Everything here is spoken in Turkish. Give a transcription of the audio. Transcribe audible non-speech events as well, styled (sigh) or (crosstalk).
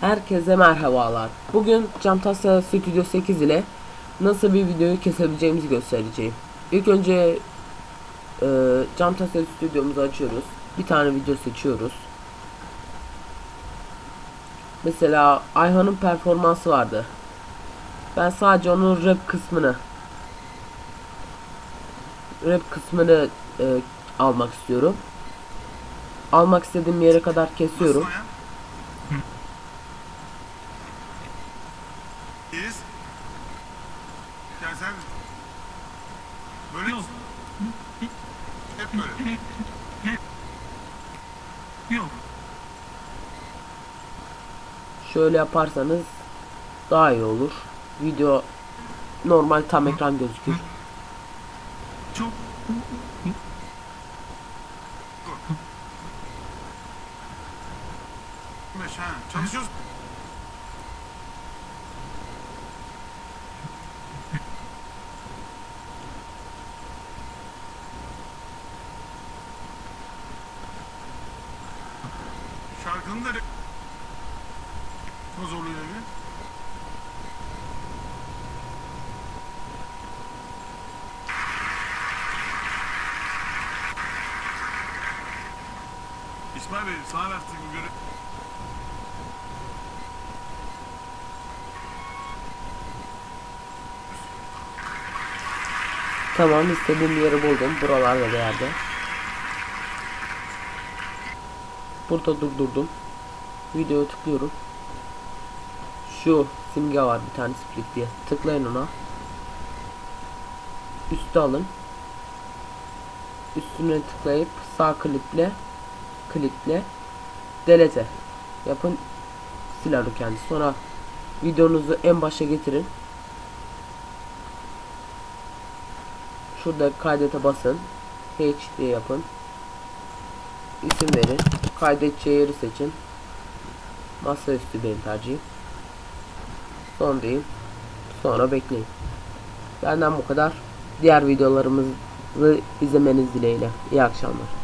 Herkese merhabalar. Bugün Camtasia Studio 8 ile nasıl bir videoyu kesebileceğimizi göstereceğim. İlk önce e, Camtasia Studio'muzu açıyoruz. Bir tane video seçiyoruz. Mesela Ayhan'ın performansı vardı. Ben sadece onun rap kısmını rap kısmını e, almak istiyorum. Almak istediğim yere kadar kesiyorum. Nasıl İyiyiz. Ya sen böyle olsun. Hep böyle. (laughs) Yok. Şöyle yaparsanız daha iyi olur. Video normal tam ekran gözükür. Çok. Çalışıyoruz. Şarkının da ne zorluyor evi? İsmail Bey sana versin göre. Tamam istediğim yeri buldum. Buralarda bir yerde. Burada durdurdum. Videoya tıklıyorum. Şu simge var bir tane split diye. Tıklayın ona. Üstü alın. Üstüne tıklayıp sağ kliple klikle delete yapın siler o kendisi. Sonra videonuzu en başa getirin. Şurada kaydete basın. HD yapın. İsim verin. Kaydedeceği yeri seçin. Masaüstü benim tercihim. Son diyeyim. Sonra bekleyin. Benden bu kadar. Diğer videolarımızı izlemeniz dileğiyle. İyi akşamlar.